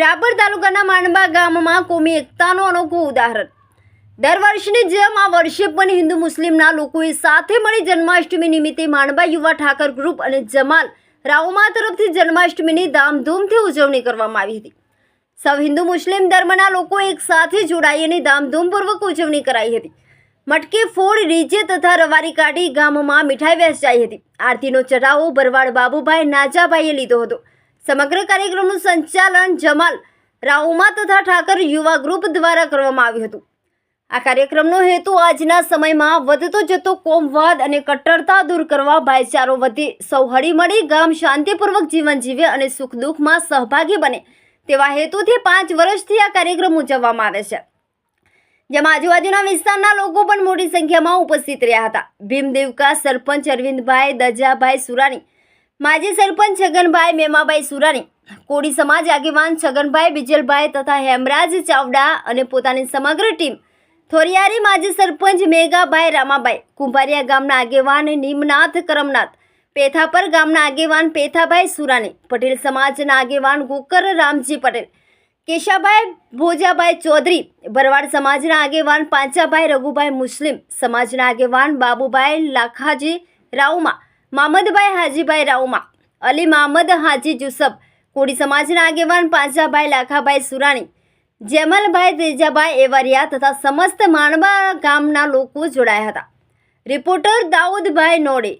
રાપર તાલુકાના માંડબા ગામમાં કોમી એકતાનું અનોખું ઉદાહરણ. દર વર્ષની જેમ આ વર્ષે પણ હિન્દુ મુસ્લિમના લોકોએ સાથે મળી જન્માષ્ટમી નિમિત્તે માંડબા યુવા ઠાકર ગ્રુપ અને જમાલ રાવમા તરફથી જન્માષ્ટમીની ધામધૂમથી ઉજવણી કરવામાં આવી હતી. સૌ હિન્દુ મુસ્લિમ ધર્મના લોકો એક સાથે જોડાઈ અને ધામધૂમપૂર્વક ઉજવણી કરાઈ હતી. મટકી ફોડ, રીજે તથા રવારી કાઢી ગામમાં મીઠાઈ વહેંચાઈ હતી. આરતીનો ચઢાવો ભરવાડ બાબુભાઈ નાજાભાઈએ લીધો હતો. સમગ્ર કાર્યક્રમનું સંચાલન જમાલ, રાઉમા તથા ઠાકર યુવા ગ્રુપ દ્વારા કરવામાં આવ્યું હતું. આ કાર્યક્રમનો હેતુ આજના સમયમાં વધતો જતો કોમવાદ અને કટ્ટરતા દૂર કરવા, ભાઈચારો વધે સૌ હળીમળી ગામ શાંતિપૂર્વક જીવન જીવે અને સુખ દુઃખમાં સહભાગી બને તેવા હેતુથી પાંચ વર્ષથી આ કાર્યક્રમ ઉજવવામાં આવે છે. જેમાં આજુબાજુના વિસ્તારના લોકો પણ મોટી સંખ્યામાં ઉપસ્થિત રહ્યા હતા. ભીમદેવકા સરપંચ અરવિંદભાઈ, દજાભાઈ સુરાણી, માજી સરપંચ છગનભાઈ, મેમાભાઈ સુરાણી કોડી સમાજ આગેવાન છગનભાઈ બિજલભાઈ તથા હેમરાજ ચાવડા અને પોતાની સમગ્ર ટીમ થોરિયારી માજી સરપંચ મેઘાભાઈ રામાભાઈ, કુંભારિયા ગામના આગેવાન નિમનાથ કરમનાથ, પેથાપર ગામના આગેવાન પેથાભાઈ સુરાણી, પટેલ સમાજના આગેવાન ગોકર રામજી પટેલ કેશાભાઈ ભોજાભાઈ ચૌધરી, ભરવાડ સમાજના આગેવાન પાંચાભાઈ રઘુભાઈ મુસ્લિમ, સમાજના આગેવાન બાબુભાઈ લાખાજી રાઉમા, મામદભાઈ હાજીભાઈ રાઉમા, અલી મામદ હાજી જુસફ કોડી સમાજના આગેવાન પાંચાભાઈ લાખાભાઈ સુરાણી, જેમલભાઈ તેજાભાઈ એવરિયા તથા સમસ્ત માણવા ગામના લોકો જોડાયા હતા. રિપોર્ટર દાઉદભાઈ નોડે.